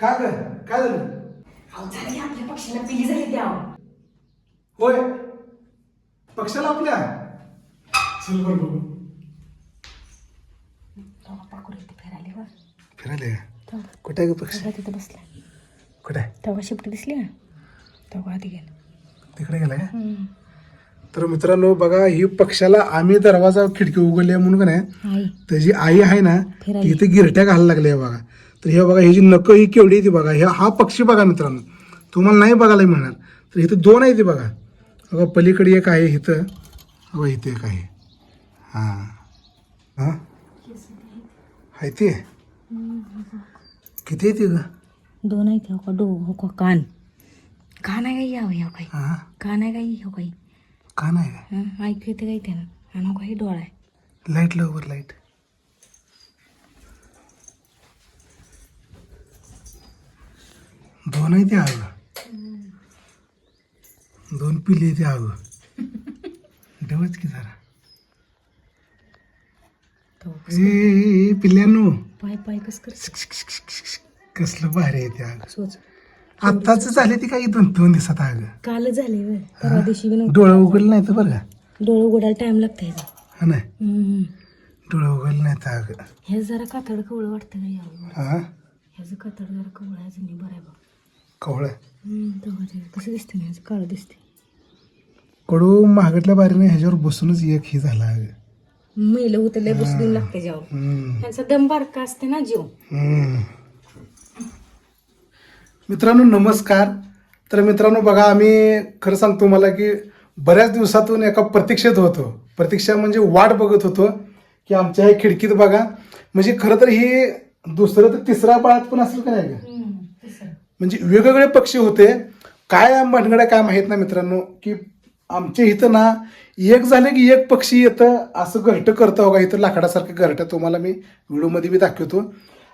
का ग काय झालं अहो झालं आपल्या पक्षाला पिली झाली द्या. होय. पक्षाला आपल्या. चल बरं बघू. फिरायला वर फिरायला? कुठे आहे ग पक्ष? तेव्हा तिथं बसला. कुठे आहे? तेव्हा शिपटी दिसली ना? तेव्हा आधी गेला. तिकडे तर मित्रांनो बघा ही पक्षाला आम्ही दरवाजा खिडकी उघडली आहे म्हणून का नाही? आई. त्याची आई आहे ना फिरायला. ती इथे गिरट्या घालायला लागल्या बघा. तर हे बघा ही जी नकं ही केवढी आहे ती बघा ह्या हा पक्षी बघा मित्रांनो. तुम्हाला नाही बघायला मिळणार. तर इथं दोन आहे ती बघा. बघा पलीकडे एक आहे इथं. बघा इथे एक आहे. हां. हां? आहे ते? किती आहे ती ग दोन आहेत हो का डो हो का? कान. कान आहे काही यावं याव काही हां? कान आहे काही हो काही का नाही का? हं, ऐकू येते काही त्यानं आणि हो काही डोळा आहे. लाइट लवकर लाइट दोन आहे ते आग. दोन पिली ते आग. डवच की जरा. ए, पिल्ल्यानो. पाय पाय कस कर कसलं भारी आहे ते आग. सोच. आत्ताच झाले ती काही दोन दोन दिवसात आग. काल झाले वे परवा दिवशी बी नव्हतं. डोळं उघडलं नाही तर बरं का? डोळे उघडायला टाइम लागतंय का हा नाही हम्म. डोळं उघडलं नाही तर आग. हे जरा कातड कवळं वाटतं का यावं. हा? ह्याचं कातड जरा कवळं आहे बरं आहे बघ. कवळ कसं दिसतं काळं दिसते कडू महागडल्या बारीने ह्याच्यावर बसूनच एक ही झाला. आग मैल होतं लय बसून लागते जेव्हा हम्म. ह्यांचा दम बारका असते ना जीव. हम्म. मित्रांनो नमस्कार. तर मित्रांनो बघा आम्ही खरं सांगतो मला की बऱ्याच दिवसातून एका प्रतीक्षेत होतो. प्रतीक्षा म्हणजे वाट बघत होतो की आमच्या खिडकीत बघा. म्हणजे खरं तर ही दुसरं तर तिसरा बाळात पण असेल का नाही का म्हणजे वेगवेगळे पक्षी होते. काय भानगड्या काय माहीत ना मित्रांनो की आमच्या इथं ना एक झाले की एक पक्षी येतं असं घरटं करतं बघा इथं लाकडासारखं घरटं तुम्हाला मी व्हिडिओमध्ये बी दाखवतो.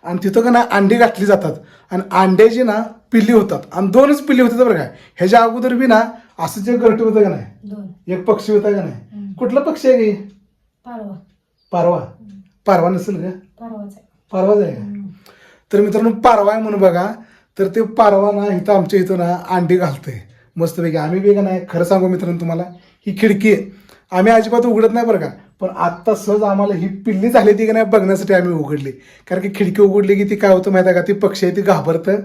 आणि तिथं का ना अंडी घातली जातात. आणि अंड्याची ना पिल्ली होतात. आणि दोनच पिल्ली होतात बरं काय ह्याच्या अगोदर बी ना असं जे घरटं होतं का नाही? दोन. एक पक्षी होता का नाही? कुठला पक्षी आहे की पारवा. पारवा. पारवा नसेल का? पारवाच आहे. पारवाच आहे का? तर मित्रांनो पारवा आहे म्हणून बघा तर ते पारवा ना इथं आमच्या इथं ना अंडी घालते. मस्तपैकी. आम्ही बी का नाही? खरं सांगू मित्रांनो तुम्हाला ही खिडकी आहे. आम्ही अजिबात उघडत नाही बरं का? पण आत्ता सहज आम्हाला ही पिल्ली झाली ती का नाही बघण्यासाठी आम्ही उघडली. कारण की खिडकी उघडली की ती काय होतं माहिती आहे का? ती पक्षी आहे ती घाबरतं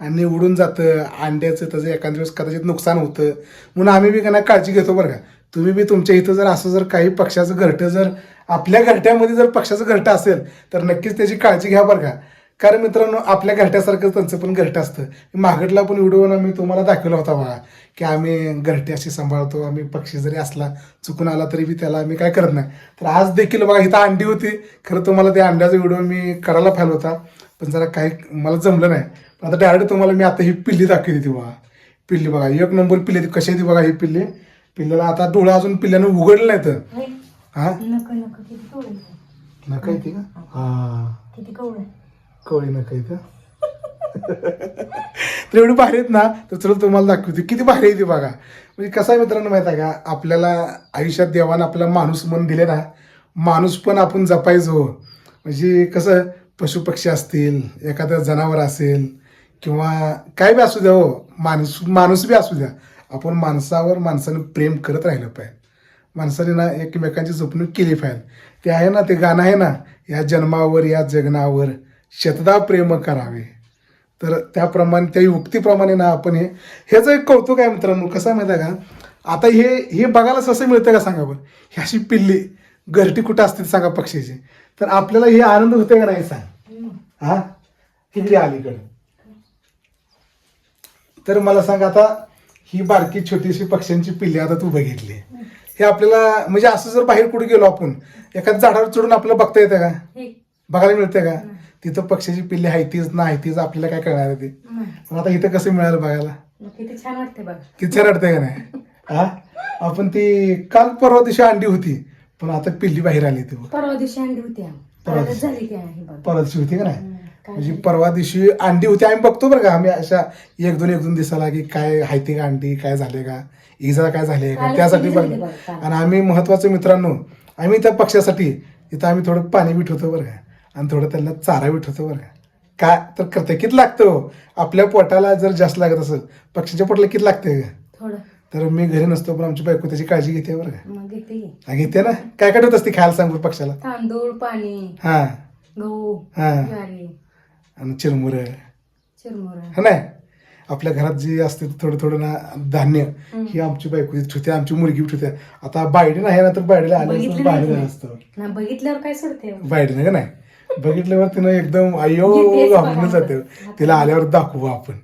आणि उडून जातं. अंड्याचं त्याचं एखाद्या दिवस कदाचित नुकसान होतं. म्हणून आम्ही बी का नाही काळजी घेतो बरं का? तुम्ही बी तुमच्या इथं जर असं जर काही पक्षाचं घरटं जर आपल्या घरट्यामध्ये जर पक्षाचं घरटं असेल तर नक्कीच त्याची काळजी घ्या बरं का? कारण मित्रांनो आपल्या घरट्यासारखं त्यांचं पण घरटं असतं. मागडला पण व्हिडिओ मी तुम्हाला दाखवला होता बघा की आम्ही घरटे अशी सांभाळतो आम्ही पक्षी जरी असला चुकून आला तरी बी त्याला आम्ही काय करत नाही. तर आज देखील बघा इथं अंडी होती. खरं तुम्हाला त्या अंड्याचा व्हिडिओ मी करायला फायल होता पण जरा काही मला जमलं नाही. पण आता डायरेक्ट तुम्हाला मी आता ही पिल्ली दाखवली ती बघा. पिल्ली बघा एक नंबर पिल्ली कशी ती बघा ही पिल्ली. पिल्ल्याला आता डोळा अजून पिल्ल्यानं उघडलं नाही. तर. हा? नक येते का? हा. किती कवळ कवळी नका इथं तर एवढी भारी आहेत ना तर चला तुम्हाला दाखवते. किती भारी आहे ती बघा. म्हणजे कसं आहे मित्रांनो माहिती आहे का? आपल्याला आयुष्यात देवानं आपल्याला माणूस मन दिले ना माणूस पण आपण जपायचो. म्हणजे कसं पशुपक्षी असतील एखादं जनावर असेल किंवा काय बी असू द्या हो माणूस माणूस बी असू द्या. आपण माणसावर माणसानं प्रेम करत राहिलं पाहिजे. माणसाने ना एकमेकांची जपणूक केली पाहिजे. ते आहे ना ते गाणं आहे ना या जन्मावर या जगनावर शतदा प्रेम करावे. तर त्याप्रमाणे त्या युक्तीप्रमाणे ना आपण हे ह्याचं एक कौतुक आहे मित्रांनो. कसं माहिती आहे का? आता हे हे बघायला कसं मिळतं का सांगा बरं? ही अशी पिल्ली घरटी कुठं असते सांगा पक्षीची. तर आपल्याला हे आनंद होते का नाही सांग? हा? इकडे अलीकडे. तर मला सांग आता ही बारकी छोटीशी पक्ष्यांची पिल्ली आता तू बघितली. हे आपल्याला म्हणजे असं जर बाहेर कुठे गेलो आपण एखाद्या झाडावर चढून आपल्याला बघता येतं का. बघायला मिळते का? तिथं पक्षाची पिल्ली आहे तीच नाही तीच आपल्याला काय कळणार आहे ते. पण आता इथं कसं मिळालं बघायला? मग किती छान वाटते बघ. किती रडतंय का नाही? हा? आपण ती काल परवा दिवशी अंडी होती पण आता पिल्ली बाहेर आली ती परवा दिवशी अंडी होती. परवा परवाच झाली ती आहे बघ. परवा दिवशी होती का नाही? हम्म, काय म्हणजे परवा दिवशी अंडी होती आम्ही बघतो बरं का आम्ही अशा एक दोन एक दोन दिवसाला की काय आहे ते का अंडी काय झाले का? इजा काय झाले का? कालच त्यासाठी झाली बघ. आणि आम्ही महत्वाचं मित्रांनो आम्ही त्या पक्षासाठी इथं आम्ही थोडं पाणी बी ठेवतो बरं का. आणि थोडं त्यांना चारा बी ठेवतो बरं का. काय? तर करते किती लागतं? आपल्या पोटाला जर जास्त लागत असेल पक्षीच्या पोटाला किती लागते थोडं. तर मी घरी नसतो पण आमची बायको त्याची काळजी घेते बरं का. मग घेते की. हा, घेते ना? काय काय ठेवत असते खायला सांग बरं पक्षाला तांदूळ पाणी हा. गहू हा. ज्वारी. आणि चिरमुर. चिरमुरा. हा नाही? आपल्या घरात जे असते ते थोडं थोडं ना धान्य ही आमची बायको देत होते आमची मुलगी ठेवते. आता बायडीन आहे ना तर बायडीला आलं बघितलं असतं. नाही ना बघितल्यावर काय सोडते? बायडीनं का नाही? बघितल्यावर तिनं एकदम अयो बघा घाबरून जाते. तिला आल्यावर दाखवू आपण.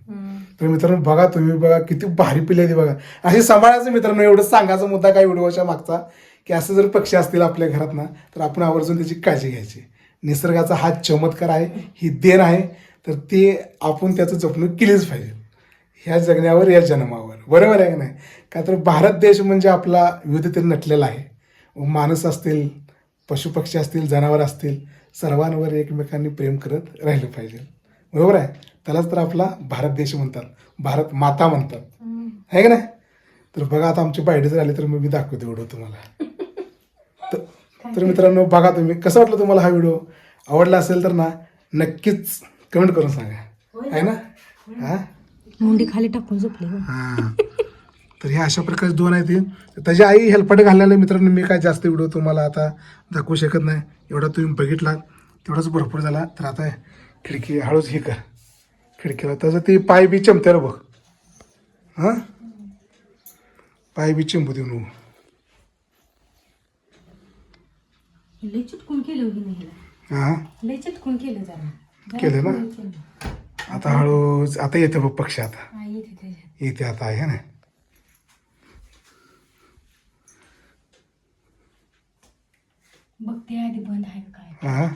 तर मित्रांनो बघा तुम्ही बघा किती भारी पिले ती बघा. असे सांभाळायचं मित्रांनो एवढं सांगायचा मुद्दा काय व्हिडिओच्या मागचा की असं जर पक्षी असतील आपल्या घरात ना तर आपण आवर्जून त्याची काळजी घ्यायची. निसर्गाचा हा चमत्कार आहे ही देण आहे तर ते आपण त्याचं जपणूक केलीच पाहिजे. ह्या जगण्यावर या जन्मावर. बरोबर आहे का नाही? का तर भारत देश म्हणजे आपला विविधतेने नटलेला आहे. व माणूस असतील पशुपक्षी असतील जनावर असतील सर्वांवर एकमेकांनी प्रेम करत राहिलं पाहिजे. बरोबर आहे? त्यालाच तर आपला भारत देश म्हणतात. भारत माता म्हणतात. आहे का नाही? तर बघा आता आमची बायडी जर आली तर मग मी दाखवते व्हिडिओ तुम्हाला. तर- तर मित्रांनो बघा तुम्ही. कसं वाटलं तुम्हाला हा व्हिडिओ? आवडला असेल तर ना नक्कीच कमेंट करून सांगा. आहे ना? हा? मुंडी खाली टाकून झोपली हो. तर हे अशा प्रकारचे दोन आहेत हे. त्याची आई हेल्पट घाललेले मित्रांनो मी काय जास्त व्हिडिओ तुम्हाला आता दाखवू शकत नाही. एवढा तुम्ही बघितला तेवढाच भरपूर झाला. तर आता खिडकी हळूच हे कर. खिडकीला त्याचं ते पाय बी चमत्याला बघ. हां? पाय बी चिंबू देऊ नको चिटकून केलं हो? हां चिटकून केलं ना? आता हळूच आता येते बघ पक्षी आता. हा. येते आता आहे ना? बघते आधी बंद आहे काय.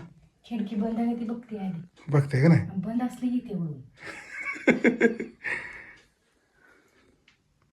खिडकी बंद आहे ती बघते आधी. बघते का नाही? बंद असली की ते वळून